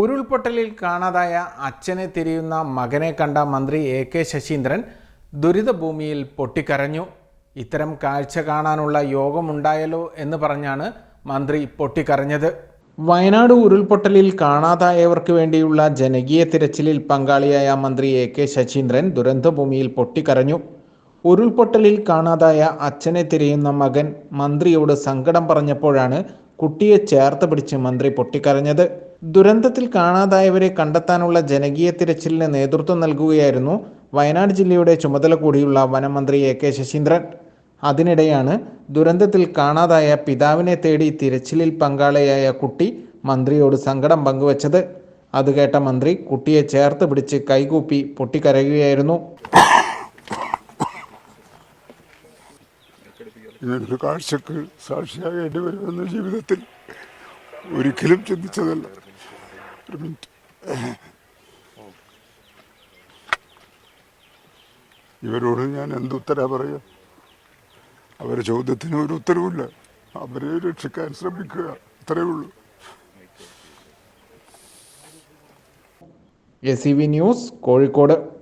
ഉരുൾപൊട്ടലിൽ കാണാതായ അച്ഛനെ തിരിയുന്ന മകനെ കണ്ട മന്ത്രി എ കെ ശശീന്ദ്രൻ ദുരിതഭൂമിയിൽ പൊട്ടിക്കരഞ്ഞു. ഇത്തരം കാഴ്ച കാണാനുള്ള യോഗമുണ്ടായല്ലോ എന്ന് പറഞ്ഞാണ് മന്ത്രി പൊട്ടിക്കരഞ്ഞത്. വയനാട് ഉരുൾപൊട്ടലിൽ കാണാതായവർക്ക് വേണ്ടിയുള്ള ജനകീയ തിരച്ചിലിൽ പങ്കാളിയായ മന്ത്രി എ കെ ശശീന്ദ്രൻ ദുരന്തഭൂമിയിൽ പൊട്ടിക്കരഞ്ഞു. ഉരുൾപൊട്ടലിൽ കാണാതായ അച്ഛനെ തിരയുന്ന മകൻ മന്ത്രിയോട് സങ്കടം പറഞ്ഞപ്പോഴാണ് കുട്ടിയെ ചേർത്ത് പിടിച്ച് മന്ത്രി പൊട്ടിക്കരഞ്ഞത്. ദുരന്തത്തിൽ കാണാതായവരെ കണ്ടെത്താനുള്ള ജനകീയ തിരച്ചിലിന് നേതൃത്വം നൽകുകയായിരുന്നു വയനാട് ജില്ലയുടെ ചുമതല കൂടിയുള്ള വനമന്ത്രി എ കെ ശശീന്ദ്രൻ. അതിനിടെയാണ് ദുരന്തത്തിൽ കാണാതായ പിതാവിനെ തേടി തിരച്ചിലിൽ പങ്കാളിയായ കുട്ടി മന്ത്രിയോട് സങ്കടം പങ്കുവച്ചത്. അത് കേട്ട മന്ത്രി കുട്ടിയെ ചേർത്ത് പിടിച്ച് കൈകൂപ്പി പൊട്ടിക്കരയുകയായിരുന്നു. കാഴ്ചക്ക് സാക്ഷിയാകേണ്ടി വരുമെന്ന് ജീവിതത്തിൽ ഒരിക്കലും ചിന്തിച്ചതല്ല. ഒരു മിനിറ്റ്. ഇവരോട് ഞാൻ എന്തുത്തരാ പറയുക അവരെ ചോദ്യത്തിന് ഒരു ഉത്തരവില്ല അവരെ രക്ഷിക്കാൻ ശ്രമിക്കുക. അത്രേ ഉള്ളൂ. A C V news Kozhikode.